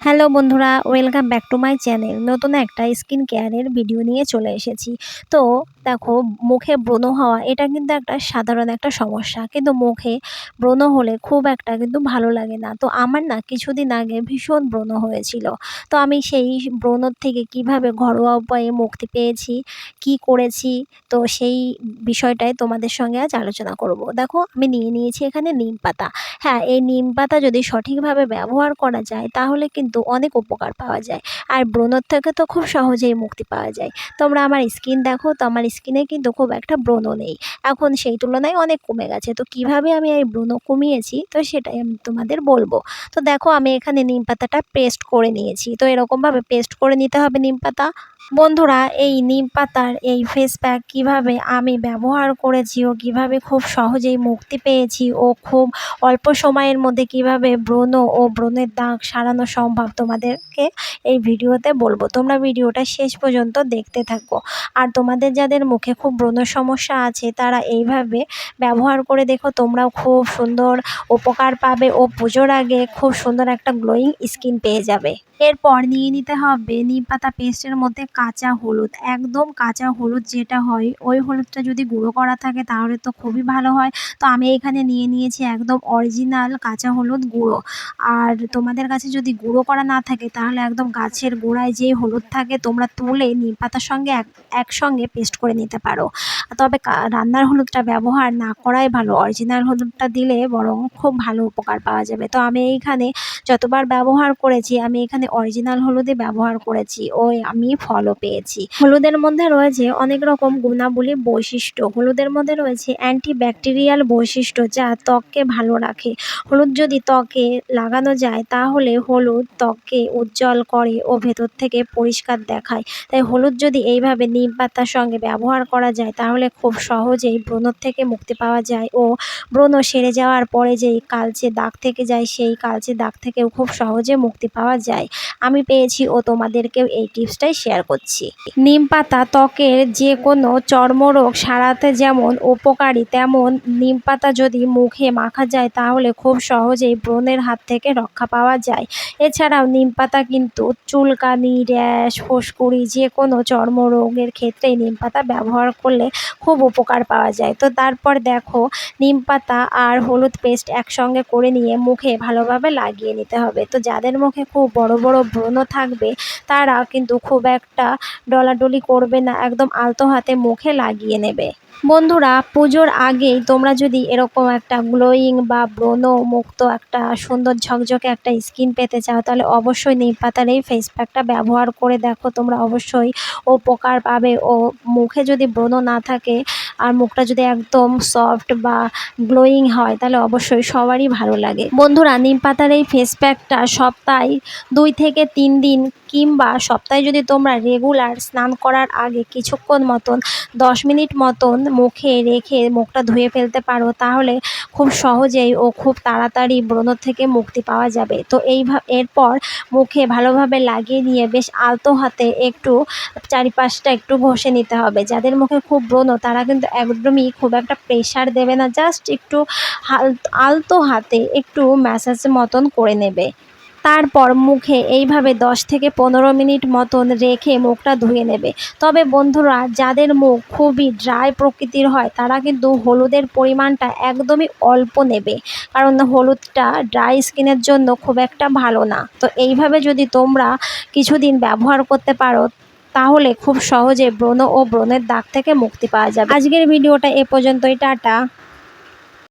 Hello বন্ধুরা, welcome back to my channel. নতুন একটা স্কিন কেয়ারের ভিডিও নিয়ে চলে এসেছি। তো দেখো, মুখে ব্রণ হওয়া, এটা কিন্তু একটা সাধারণ একটা সমস্যা। কিন্তু মুখে ব্রণ হলে খুব একটা কিন্তু ভালো লাগে না। তো আমার না কিছুদিন আগে ভীষণ ব্রণ হয়েছিল। তো আমি সেই ব্রণর থেকে কীভাবে ঘরোয়া উপায়ে মুক্তি পেয়েছি, কি করেছি, তো সেই বিষয়টাই তোমাদের সঙ্গে আজ আলোচনা করব। দেখো, আমি নিয়ে নিয়েছি এখানে নিম পাতা। হ্যাঁ এই নিম পাতা যদি সঠিকভাবে ব্যবহার করা যায়, তাহলে কিন্তু অনেক উপকার পাওয়া যায়। আর ব্রণর থেকে তো খুব সহজেই মুক্তি পাওয়া যায়। তোমরা আমার স্কিন দেখো, তো আমার স্কিনে কিন্তু খুব একটা ব্রণ নেই। এখন সেই তুলনায় অনেক কমে গেছে। তো কীভাবে আমি এই ব্রণ কমিয়েছি? তো সেটাই আমি তোমাদের বলব। তো দেখো আমি এখানে নিম পাতাটা পেস্ট করে নিয়েছি। তো এরকমভাবে পেস্ট করে নিতে হবে নিম পাতা। বন্ধুরা, এই নিম পাতার এই ফেস প্যাক কীভাবে আমি ব্যবহার করেছি ও কীভাবে খুব সহজেই মুক্তি পেয়েছি ও খুব অল্প সময়ের মধ্যে কীভাবে ব্রণ ও ব্রণের দাগ সারানো সম্ভব তোমাদেরকে এই ভিডিওতে বলব। তোমরা ভিডিওটা শেষ পর্যন্ত দেখতে থাকো। আর তোমাদের যাদের মুখে খুব ব্রণ সমস্যা আছে, তারা এইভাবে ব্যবহার করে দেখো, তোমরাও খুব সুন্দর উপকার পাবে ও পুজোর আগে খুব সুন্দর একটা গ্লোয়িং স্কিন পেয়ে যাবে। এরপর নিয়ে নিতে হবে নিম পাতা পেস্টের মধ্যে কাঁচা হলুদ, একদম কাঁচা হলুদ যেটা হয়, ওই হলুদটা যদি গুঁড়ো করা থাকে তাহলে তো খুবই ভালো হয়। তো আমি এখানে নিয়ে নিয়েছি একদম অরিজিনাল কাঁচা হলুদ গুঁড়ো। আর তোমাদের কাছে যদি গুঁড়ো করা না থাকে তাহলে একদম গাছের গোড়ায় যে হলুদ থাকে তোমরা তুলে নিম পাতার সঙ্গে এক, একসঙ্গে পেস্ট করে নিতে পারো। তবে রান্নার হলুদটা ব্যবহার না করাই ভালো। অরিজিনাল হলুদটা দিলে বরং খুব ভালো উপকার পাওয়া যাবে। তো আমি এইখানে যতবার ব্যবহার করেছি, আমি এখানে অরিজিনাল হলুদে ব্যবহার করেছি। ওই আমি ফলও পেয়েছি। হলুদের মধ্যে রয়েছে অনেক রকম গুণাবলী বৈশিষ্ট্য। হলুদের মধ্যে রয়েছে অ্যান্টিব্যাকটেরিয়াল বৈশিষ্ট্য যা ত্বককে ভালো রাখে। হলুদ যদি ত্বকে লাগানো যায়, তাহলে হলুদ ত্বককে উজ্জ্বল করে ও ভেতর থেকে পরিষ্কার দেখায়। তাই হলুদ যদি এইভাবে নিম পাতার সঙ্গে ব্যবহার করা যায়, তাহলে খুব সহজেই ব্রণর থেকে মুক্তি পাওয়া যায় ও ব্রণ সেরে যাওয়ার পরে যেই কালচে দাগ থেকে যায়, সেই কালচে দাগ থেকেও খুব সহজে মুক্তি পাওয়া যায়। আমি পেয়েছি ও তোমাদেরকেও এই টিপসটাই শেয়ার করছি নিম পাতা ত্বকের যে কোনো চর্মরোগ সারাতে যেমন উপকারী, তেমন নিম পাতা যদি মুখে মাখা যায় তাহলে খুব সহজেই ব্রণের হাত থেকে রক্ষা পাওয়া যায়। এছাড়াও নিম পাতা কিন্তু চুলকানি, র্যাশ, ফুসকুড়ি যে কোনো চর্মরোগের ক্ষেত্রে নিম পাতা ব্যবহার করলে খুব উপকার পাওয়া যায়। তো তারপর দেখো, নিম পাতা আর হলুদ পেস্ট একসঙ্গে করে নিয়ে মুখে ভালোভাবে লাগিয়ে নিতে হবে। তো যাদের মুখে খুব বড় বড় ব্রণ থাকবে, তারা কিন্তু খুব একটা ডলাডলি করবে না, একদম আলতো হাতে মুখে লাগিয়ে নেবে। বন্ধুরা, পুজোর আগেই তোমরা যদি এরকম একটা গ্লোয়িং বা ব্রণ মুক্ত একটা সুন্দর ঝকঝকে একটা স্কিন পেতে চাও, তাহলে অবশ্যই নিম পাতার এই ফেস প্যাকটা ব্যবহার করে দেখো। তোমরা অবশ্যই উপকার পাবে। ও মুখে যদি ব্রণ না থাকে আর মুখটা যদি একদম সফট বা গ্লোয়িং হয়, তাহলে অবশ্যই সবারই ভালো লাগে। বন্ধুরা, নিম পাতার এই ফেস প্যাকটা সপ্তাহে দুই থেকে তিন দিন কিংবা সপ্তাহে যদি তোমরা রেগুলার স্নান করার আগে কিছুক্ষণ মতন, দশ মিনিট মতন মুখে রেখে মুখটা ধুয়ে ফেলতে পারো, তাহলে খুব সহজেই ও খুব তাড়াতাড়ি ব্রণ থেকে মুক্তি পাওয়া যাবে। তো এইভাবে এরপর মুখে ভালোভাবে লাগিয়ে নিয়ে বেশ আলতো হাতে একটু চারিপাশটা একটু ঘষে নিতে হবে। যাদের মুখে খুব ব্রণ, তারা কিন্তু একদমই খুব একটা প্রেশার দেবে না জাস্ট একটু হাল, আলতো হাতে একটু ম্যাসাজ মতন করে নেবে। তারপর মুখে এইভাবে দশ থেকে পনেরো মিনিট মতন রেখে মুখটা ধুয়ে নেবে। তবে বন্ধুরা, যাদের মুখ খুবই ড্রাই প্রকৃতির হয়, তারা কিন্তু হলুদের পরিমাণটা একদমই অল্প নেবে। কারণ হলুদটা ড্রাই স্কিনের জন্য খুব একটা ভালো না। তো এইভাবে যদি তোমরা কিছুদিন ব্যবহার করতে পারো তাহলে খুব সহজে ব্রণ ও ব্রণের দাগ থেকে মুক্তি পাওয়া যাবে। আজকের ভিডিওটা এ পর্যন্তই, টাটা।